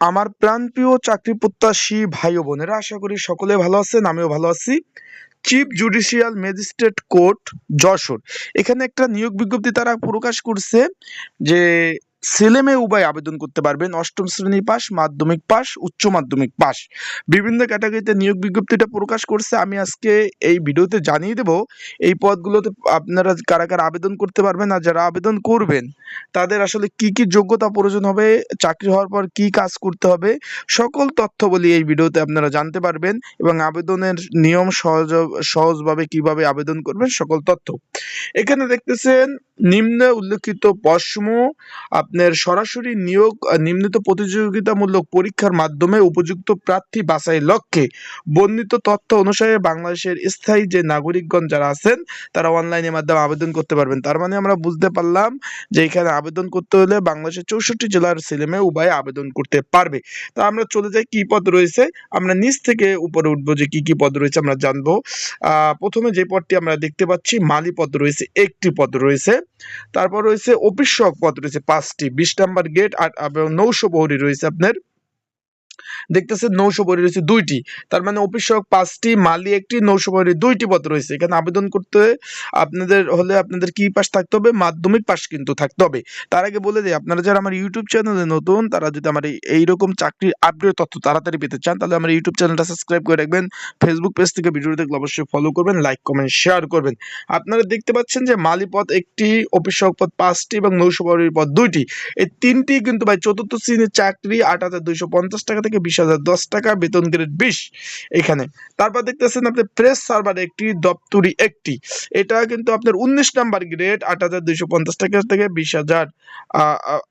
আমার প্রাণপ্রিয় চাকরি প্রত্যাশী ভাই ও বোনেরা, আশা করি সকলে ভালো আছেন, আমিও ভালো আছি। Chief judicial magistrate court Jessore. এখানে একটা নিয়োগ বিজ্ঞপ্তি তারা প্রকাশ করছে যে ছেলে মেয়ে উভয় আবেদন করতে পারবেন। অষ্টম শ্রেণি পাস মাধ্যমিক পাস উচ্চ মাধ্যমিক পাস বিভিন্ন ক্যাটাগরিতে নিয়োগ বিজ্ঞপ্তিটা প্রকাশ করছে। আমি আজকে এই ভিডিওতে জানিয়ে দেব, এই পদগুলোতে আপনারা কারা কারা আবেদন করতে পারবেন আর যারা আবেদন করবেন, তাদের আসলে কি কি যোগ্যতা প্রয়োজন হবে, চাকরি হওয়ার পর কি কাজ করতে হবে, সকল তথ্য বলি এই ভিডিওতে আপনারা জানতে পারবেন এবং আবেদনের নিয়ম সহজ সহজভাবে কীভাবে আবেদন করবেন, সকল তথ্য। এখানে দেখতেছেন নিম্নে উল্লেখিত পশ্চিমও আপনার সরাসরি নিয়োগ নিম্নিত প্রতিযোগিতামূলক পরীক্ষার মাধ্যমে উপযুক্ত প্রার্থী বাছাই লক্ষ্যে বর্ণিত তথ্য অনুসারে বাংলাদেশের স্থায়ী যে নাগরিকগণ যারা আছেন, তারা অনলাইনের মাধ্যমে আবেদন করতে পারবেন। তার মানে আমরা বুঝতে পারলাম যে এখানে আবেদন করতে হলে বাংলাদেশের চৌষট্টি জেলার ছেলেমেয়ে উভয় আবেদন করতে পারবে। তা আমরা চলে যাই কি পদ রয়েছে। আমরা নিচ থেকে উপরে উঠবো যে কি কি পদ রয়েছে আমরা জানব। প্রথমে যে পদটি আমরা দেখতে পাচ্ছি, মালি পদ রয়েছে, একটি পদ রয়েছে। তারপর রয়েছে অফিস সহক রয়েছে পাঁচটি বিশ নাম্বার গেট আর নৌশো বহরি রয়েছে আপনার দেখতেছেন নৌশো প্রহরী রয়েছে দুইটি। তার মানে অফিস সহক পাঁচটি, মালি একটি, নৌশো প্রহরী দুইটি পদ রয়েছে। এখানে আবেদন করতে আপনাদের হলে আপনাদের কি পাস থাকতে হবে? মাধ্যমিক পাস কিন্তু থাকতে হবে। তার আগে বলে দিই, আপনারা যারা আমার ইউটিউব চ্যানেলে নতুন, তারা যদি আমার এইরকম চাকরির আপডেট তথ্য তাড়াতাড়ি পেতে চান, তাহলে আমার ইউটিউব চ্যানেলটা সাবস্ক্রাইব করে রাখবেন। ফেসবুক পেজ থেকে ভিডিও দেখলে অবশ্যই ফলো করবেন লাইক কমেন্ট শেয়ার করবেন। আপনারা দেখতে পাচ্ছেন যে মালি পদ একটি, অফিস সহক পদ পাঁচটি এবং নৌশো প্রহরীর পদ দুইটি। এই তিনটি কিন্তু ভাই, চতুর্থ শ্রেণির চাকরি আট হাজার দুইশো পঞ্চাশ টাকা থেকে বিশ হাজার, দশ টাকা বেতন গ্রেড বিশ এখানে। তারপর দেখতেছেন আপনি প্রেস সার্ভার একটি, দপ্তরি একটি। এটা কিন্তু আপনার উনিশ নাম্বার গ্রেড আট হাজার দুইশো পঞ্চাশ টাকা থেকে বিশ হাজার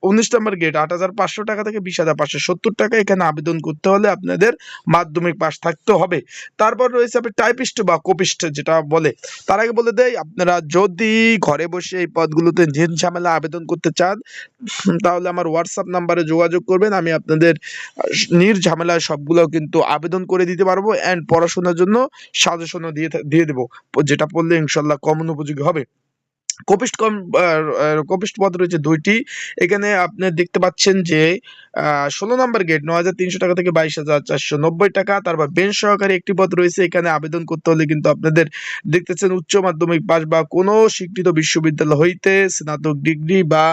উনিশ নাম্বার গ্রেড আট হাজার পাঁচশো টাকা থেকে বিশ হাজার পাঁচশো সত্তর টাকা এখানে আবেদন করতে হলে আপনাদের মাধ্যমিক পাস থাকতে হবে। তারপর রয়েছে আপনি টাইপিস্ট বা কপিস্ট যেটা বলে। তার আগে বলে দেয় আপনারা যদি ঘরে বসে এই পদগুলোতে ঝিন ঝামেলা আবেদন করতে চান, তাহলে আমার হোয়াটসঅ্যাপ নাম্বারে যোগাযোগ করবেন। আমি আপনাদের নির্ঝামেলায় সবগুলো কিন্তু আবেদন করে দিতে পারব অ্যান্ড পড়াশোনার জন্য সাজেশনও দিয়ে দিয়ে দেবো। যেটা পড়লে ইনশাল্লাহ কমন উপযোগী হবে। কপিস্ট কম কপিস্ট পদ রয়েছে দুইটি। এখানে আপনি দেখতে পাচ্ছেন যে ষোলো নম্বর গেট নয় হাজার তিনশো টাকা থেকে বাইশ হাজার চারশো নব্বই টাকা। তারপর বেঞ্চ সহকারী একটি পদ রয়েছে। এখানে আবেদন করতে হলে কিন্তু আপনাদের দেখতেছেন উচ্চ মাধ্যমিক পাস বা কোনো স্বীকৃত বিশ্ববিদ্যালয় হইতে স্নাতক ডিগ্রি বা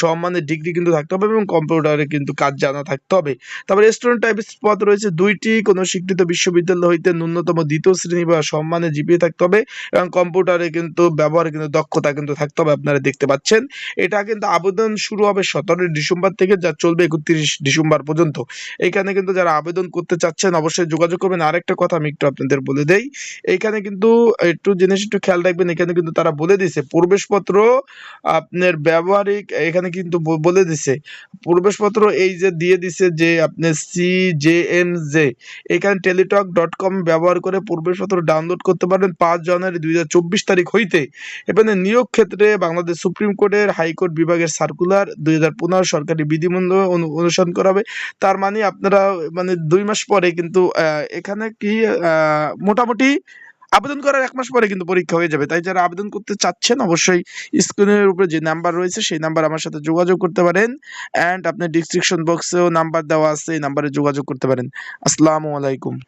সম্মানের ডিগ্রি কিন্তু থাকতে হবে এবং কম্পিউটারে কিন্তু কাজ জানা থাকতে হবে। তারপর রেস্টুরেন্ট টাইপিস্ট পদ রয়েছে। দুইটি, কোনো স্বীকৃত বিশ্ববিদ্যালয় হইতে ন্যূনতম দ্বিতীয় শ্রেণি বা সম্মানের জিপিএ থাকতে হবে এবং কম্পিউটারে কিন্তু ব্যবহারে কিন্তু দক্ষতা কিন্তু থাকতে হবে, আপনারা দেখতে পাচ্ছেন। এটা কিন্তু আবেদন শুরু হবে সতেরোই ডিসেম্বর থেকে, যা চলবে একত্রিশ ডিসেম্বর পর্যন্ত। এখানে কিন্তু যারা আবেদন করতে চাচ্ছেন, অবশ্যই যোগাযোগ করবেন। আরেকটা কথা আমি একটু আপনাদের বলে দেই। এখানে কিন্তু একটু জিনিস একটু খেয়াল রাখবেন, এখানে কিন্তু তারা বলে দিছে প্রবেশপত্র আপনার ব্যবহারিক, এখানে কিন্তু বলে দিছে প্রবেশপত্র এই যে দিয়ে দিছে যে আপনি সি জে এম জে এখানে টেলিটক ডট কম ব্যবহার করে প্রবেশপত্র ডাউনলোড করতে পারবেন পাঁচ জানুয়ারি দুই হাজার চব্বিশ তারিখ হইতে। এখানে নিয়োগ ক্ষেত্রে বাংলাদেশ সুপ্রিম কোর্টের হাইকোর্ট বিভাগের সার্কুলার দুই হাজার পনেরো সরকারি বিধিমূল্য অনু- অনুসরণ করা হবে। তার মানে আপনারা মানে দুই মাস পরে কিন্তু এখানে কি মোটামুটি আবেদন করার এক মাস পরে কিন্তু পরীক্ষা হয়ে যাবে। তাই যারা আবেদন করতে চাচ্ছেন, অবশ্যই স্ক্রিনের উপরে যে নাম্বার রয়েছে, সেই নাম্বার আমার সাথে যোগাযোগ করতে পারেন। অ্যান্ড আপনার ডিসক্রিপশন বক্সেও নাম্বার দেওয়া আছে, এই নাম্বারে যোগাযোগ করতে পারেন। আসসালামু আলাইকুম।